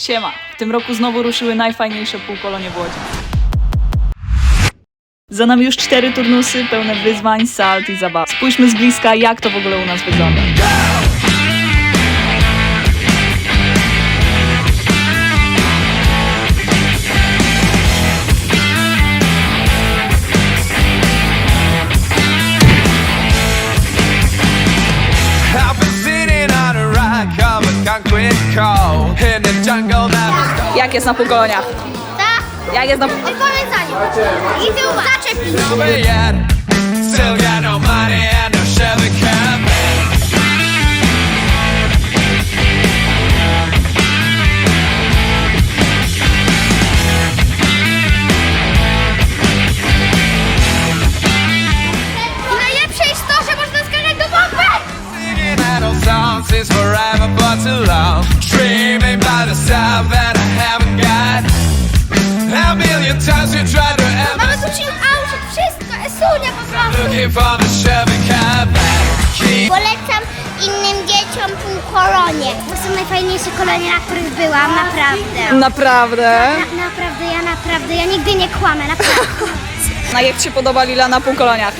Siema. W tym roku znowu ruszyły najfajniejsze półkolonie w Łodzi. Za nami już cztery turnusy pełne wyzwań, salt i zabaw. Spójrzmy z bliska, jak to w ogóle u nas wygląda. Jak jest na półkoloniach? Tak? Jak jest na... Polecanie. I tył zaczepić. over yet. Still got no money and no Chevy cab. I najlepsze jest to, że można skakać do. Singing songs is forever but too long. Dreaming by the stuff that I haven't got. A million times you tried to Mamy ever tu chill out, wszystko, esunia po prostu. looking for the Chevy cab. Keep Polecam innym dzieciom półkolonie. To są najfajniejsze kolonie, na których byłam, naprawdę. Naprawdę? Na, naprawdę, ja naprawdę, ja nigdy nie kłamę, naprawdę. A jak Ci się podoba Lila na półkoloniach?